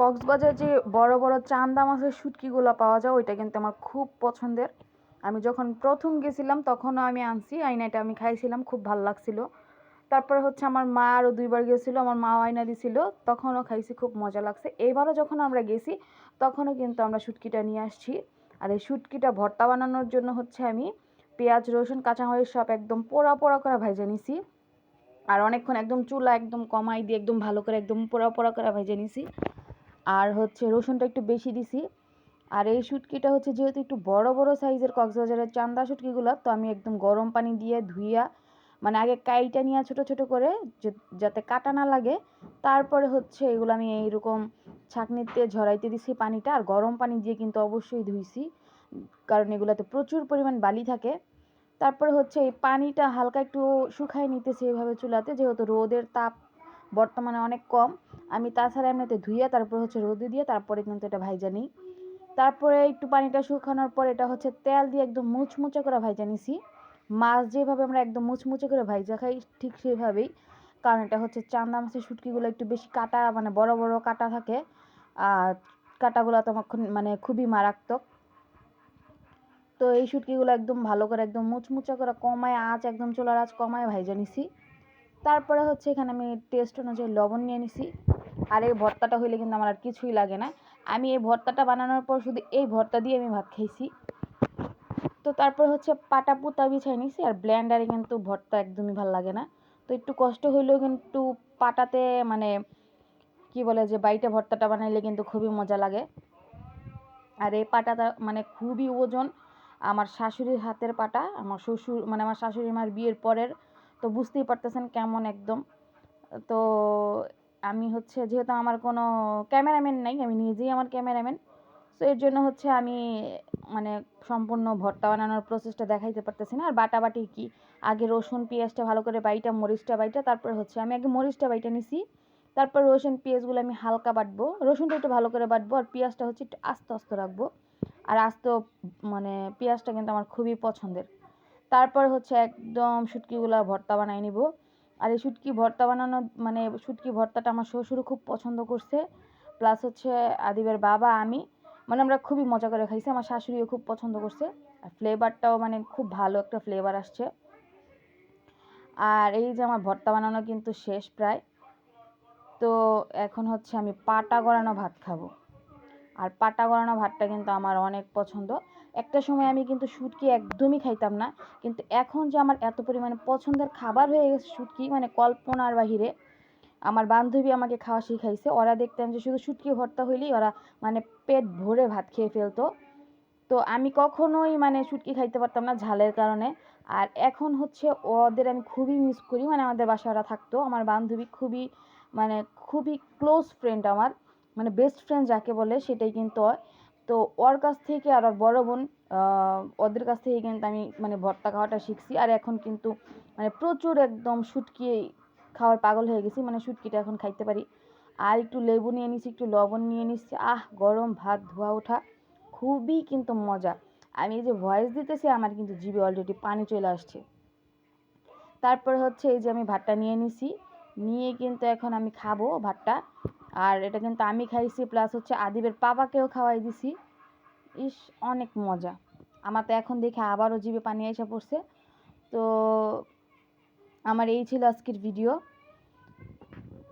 কক্সবাজার যে বড় বড় চান্দা মাছের শুটকিগুলো পাওয়া যায়, ওইটা কিন্তু আমার খুব পছন্দের। আমি যখন প্রথম গেছিলাম, তখনও আমি আনছি আইনা এটা আমি খাইছিলাম, খুব ভালো লাগছিল। তারপরে হচ্ছে আমার মা আরও দুইবার গেছিল, আমার মা আয়না দিছিল, তখনও খাইছি, খুব মজা লাগছে। এবারও যখন আমরা গেছি, তখনও কিন্তু আমরা শুটকিটা নিয়ে আসছি। আর এই শুটকিটা ভর্তা বানানোর জন্য হচ্ছে আমি পেঁয়াজ, রসুন, কাঁচামরিচ সব একদম পোড়া পোড়া করে ভেজে নিছি। আর অনেকক্ষণ একদম চুলা একদম কমাই দিয়ে একদম ভালো করে একদম পোড়া পোড়া করে ভেজে নিছি। আর হচ্ছে রসুনটা একটু বেশি দিছি। আর এই শুটকিটা হচ্ছে যেহেতু একটু বড় বড় সাইজের কক্সবাজারের চান্দা শুটকিগুলো, তো আমি একদম গরম পানি দিয়ে ধুইয়া মানে আগে কাইটা নিয়ে ছোট ছোট করে যাতে কাটা না লাগে, তারপরে হচ্ছে এগুলো আমি এইরকম ছাঁকনিতে ঝরাইতে দিছি পানিটা। আর গরম পানি দিয়ে কিন্তু অবশ্যই ধুইছি, কারণ এগুলোতে প্রচুর পরিমাণ বালি থাকে। তারপরে হচ্ছে এই পানিটা হালকা একটু শুকায় নিতেছি এভাবে চুলাতে, যেহেতু রোদের তাপ বর্তমানে অনেক কম। আমি তাছাড়া এমনিতে ধুইয়া, তারপর হচ্ছে রোদে দিয়ে, তারপরে কিন্তু এটা ভাইজা নিই। তারপরে একটু পানিটা শুকানোর পর এটা হচ্ছে তেল দিয়ে একদম মুচমুচে করে ভাইজা নিছি। মাছ যেভাবে আমরা একদম মুচমুচে করে ভাইজা খাই, ঠিক সেইভাবেই কারণ এটা হচ্ছে চান্দা মাছের শুটকিগুলো একটু বেশি কাটা মানে বড় বড় কাটা থাকে। আর কাটাগুলো তো মানে খুবই মারাত্মক। তো এই শুটকিগুলো একদম ভালো করে একদম মুচমুচে করে কমায়, আঁচ একদম চুলার আঁচ কমায় ভাইজা নিছি। তারপরে হচ্ছে এখানে আমি টেস্ট অনুযায়ী লবণ নিয়ে নিছি। আর এই ভর্তাটা হইলে কিন্তু আমার আর কিছুই লাগে না। আমি এই ভর্তাটা বানানোর পর শুধু এই ভর্তা দিয়ে আমি ভাত খাইছি। তো তারপর হচ্ছে পাটা পুতা বিছাই নিছি আর ব্লেন্ডারে কিন্তু ভর্তা একদমই ভালো লাগে না। তো একটু কষ্ট হইলেও কিন্তু পাটাতে মানে কি বলে যে বাইটে ভর্তাটা বানাইলে কিন্তু খুবই মজা লাগে। আর এই পাটাটা মানে খুবই ওজন। আমার শাশুড়ির হাতের পাটা, আমার শ্বশুর মানে আমার শাশুড়ি মার বিয়ের পরের, তো বুঝতেই পারতেছেন কেমন একদম। তো আমি হচ্ছে যেহেতু আমার কোনো ক্যামেরাম্যান নাই, আমি নিজেই আমার ক্যামেরাম্যান তো এর জন্য হচ্ছে আমি মানে সম্পূর্ণ ভর্তা বানানোর প্রসেসটা দেখাইতে পারতেছি না। আর বাটাবাটি কি? আগে রসুন, পেঁয়াজটা ভালো করে বাইটা, মরিচটা বাইটা, তারপর হচ্ছে আমি আগে মরিচটা বাইটা নিছি। তারপর রসুন, পেঁয়াজগুলো আমি হালকা বাটবো। রসুনটা একটু ভালো করে বাটবো আর পেঁয়াজটা হচ্ছে একটু আস্তে আস্তে রাখব। আর আস্ত মানে পেঁয়াজটা কিন্তু আমার খুবই পছন্দের। তারপর হচ্ছে একদম শুটকিগুলো ভর্তা বানাই নিব। আর এই শুটকি ভর্তা বানানো মানে শুটকি ভর্তাটা আমার শ্বশুরও খুব পছন্দ করছে। প্লাস হচ্ছে আদিবের বাবা, আমি। মানে আমরা খুবই মজা করে খাইছি, আমার শাশুড়িও খুব পছন্দ করছে। আর ফ্লেভারটাও মানে খুব ভালো একটা ফ্লেভার আসছে। আর এই যে আমার ভর্তা বানানো কিন্তু শেষ প্রায়। তো এখন হচ্ছে আমি পাটা গড়ানো ভাত খাব। আর পাটা গড়ানো ভাতটা কিন্তু আমার অনেক পছন্দ। একটা সময় আমি কিন্তু শুটকি একদমই খাইতাম না। কিন্তু এখন যে আমার এত পরিমাণে পছন্দের খাবার হয়ে গেছে শুটকি মানে কল্পনার বাহিরে, আমার বান্ধবী আমাকে খাওয়া শিখাইছে। ওরা দেখতাম যে শুধু শুটকি ভর্তা হইলেই ওরা মানে পেট ভরে ভাত খেয়ে ফেলতো। তো আমি কখনোই মানে শুটকি খাইতে পারতাম না ঝালের কারণে। আর এখন হচ্ছে ওদের আমি খুবই মিস করি মানে আমাদের বাসায় ওরা থাকতো। আমার বান্ধবী খুবই মানে খুবই ক্লোজ ফ্রেন্ড আমার মানে বেস্ট ফ্রেন্ড যাকে বলে সেটাই কিন্তু তো ওর কাছ থেকে আর ওর বড় বোন ওদের কাছ থেকে কিন্তু আমি মানে ভর্তা খাওয়াটা শিখছি। আর এখন কিন্তু মানে প্রচুর একদম শুটকি খাওয়ার পাগল হয়ে গেছি মানে শুটকিটা এখন খাইতে পারি। আর একটু লেবু নিয়ে নিছি, একটু লবণ নিয়ে নিচ্ছি আহ, গরম ভাত, ধোয়া ওঠা খুবই কিন্তু মজা। আমি এই যে ভয়েস দিতেছি, আমার কিন্তু জিভে অলরেডি পানি চলে আসছে। তারপর হচ্ছে এই যে আমি ভাতটা নিয়ে নিছি। নিয়ে কিন্তু এখন আমি খাব ভাতটা। আর এটা কিন্তু আমি খাইছি প্লাস হচ্ছে আদিবের পাপাকেও খাওয়াই দিছি। ইস, অনেক মজা। আমার তো এখন দেখে আবারও জিভে পানি এসে পড়ছে। তো আমার এই ছিল আজকের ভিডিও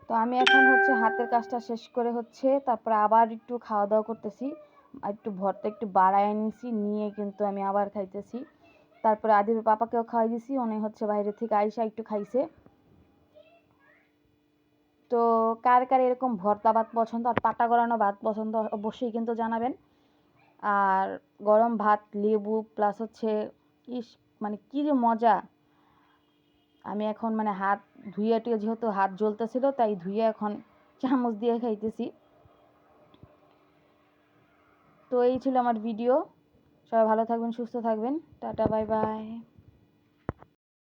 তো আমি এখন হচ্ছে হাতের কাজটা শেষ করে হচ্ছে তারপরে আবার একটু খাওয়া দাওয়া করতেছি একটু ভরটা একটু বাড়ায় নিছি, নিয়ে কিন্তু আমি আবার খাইতেছি। তারপরে আদিবের পাপাকেও খাওয়াই দিছি, উনি হচ্ছে বাইরে থেকে আইসা একটু খাইছে। তো কার কার এরকম ভর্তা ভাত পছন্দ আর পাটা গড়ানো ভাত পছন্দ অবশ্যই কিন্তু জানাবেন। আর গরম ভাত, লেবু প্লাস হচ্ছে ইস মানে কী যে মজা। আমি এখন মানে হাত ধুয়ে টুয়ে যেহেতু হাত জ্বলতেছিল তাই ধুয়ে এখন চামচ দিয়ে খাইতেছি। তো এই ছিল আমার ভিডিও সবাই ভালো থাকবেন, সুস্থ থাকবেন। Tata, bye bye.